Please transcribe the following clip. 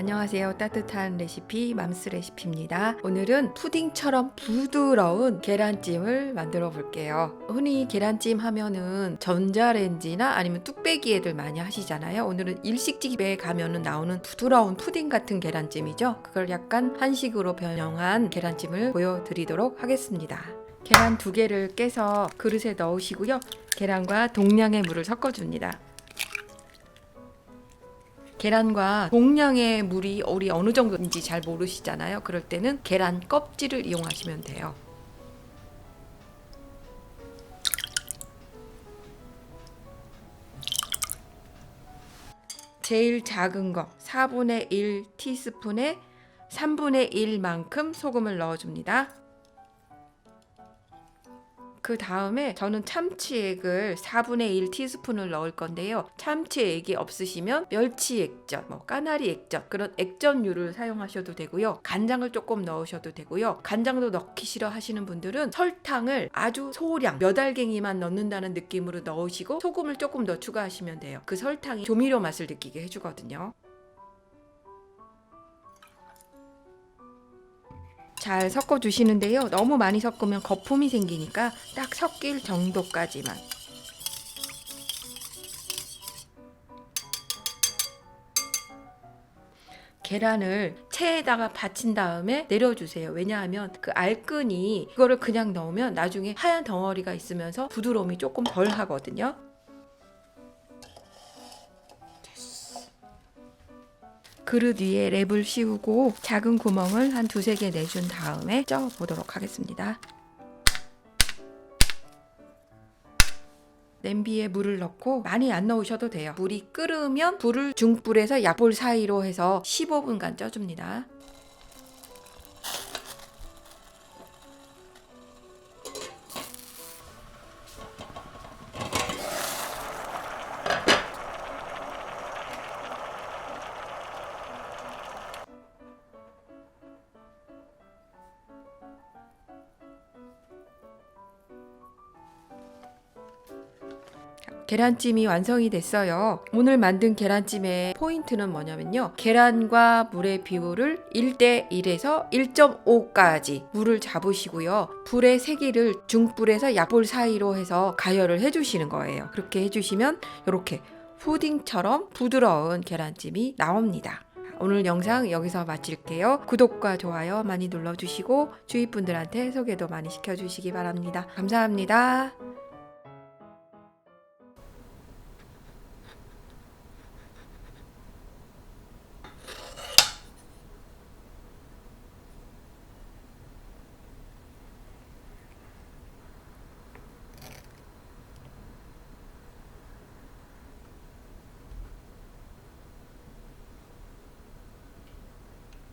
안녕하세요. 따뜻한 레시피 맘스 레시피입니다. 오늘은 푸딩처럼 부드러운 계란찜을 만들어 볼게요. 흔히 계란찜 하면은 전자레인지나 아니면 뚝배기에들 많이 하시잖아요. 오늘은 일식집에 가면은 나오는 부드러운 푸딩 같은 계란찜이죠. 그걸 약간 한식으로 변형한 계란찜을 보여드리도록 하겠습니다. 계란 두 개를 깨서 그릇에 넣으시고요. 계란과 동량의 물을 섞어줍니다. 계란과 동량의 물이 우리 어느 정도인지 잘 모르시잖아요. 그럴 때는 계란 껍질을 이용하시면 돼요. 제일 작은 거 4분의 1 티스푼에 3분의 1만큼 소금을 넣어줍니다. 그 다음에 저는 참치액을 4분의 1 티스푼을 넣을 건데요. 참치액이 없으시면 멸치 액젓, 뭐 까나리 액젓 그런 액젓류를 사용하셔도 되고요. 간장을 조금 넣으셔도 되고요. 간장도 넣기 싫어 하시는 분들은 설탕을 아주 소량 몇 알갱이만 넣는다는 느낌으로 넣으시고 소금을 조금 더 추가하시면 돼요. 그 설탕이 조미료 맛을 느끼게 해주거든요. 잘 섞어 주시는데요. 너무 많이 섞으면 거품이 생기니까 딱 섞일 정도까지만. 계란을 체에다가 받친 다음에 내려주세요. 왜냐하면 그 알끈이 이거를 그냥 넣으면 나중에 하얀 덩어리가 있으면서 부드러움이 조금 덜 하거든요. 그릇 위에 랩을 씌우고 작은 구멍을 한 두세 개 내준 다음에 쪄 보도록 하겠습니다. 냄비에 물을 넣고 많이 안 넣으셔도 돼요. 물이 끓으면 불을 중불에서 약불 사이로 해서 15분간 쪄줍니다. 계란찜이 완성이 됐어요. 오늘 만든 계란찜의 포인트는 뭐냐면요. 계란과 물의 비율을 1대 1에서 1.5까지 물을 잡으시고요. 불의 세기를 중불에서 약불 사이로 해서 가열을 해주시는 거예요. 그렇게 해주시면 이렇게 푸딩처럼 부드러운 계란찜이 나옵니다. 오늘 영상 여기서 마칠게요. 구독과 좋아요 많이 눌러주시고 주위 분들한테 소개도 많이 시켜주시기 바랍니다. 감사합니다.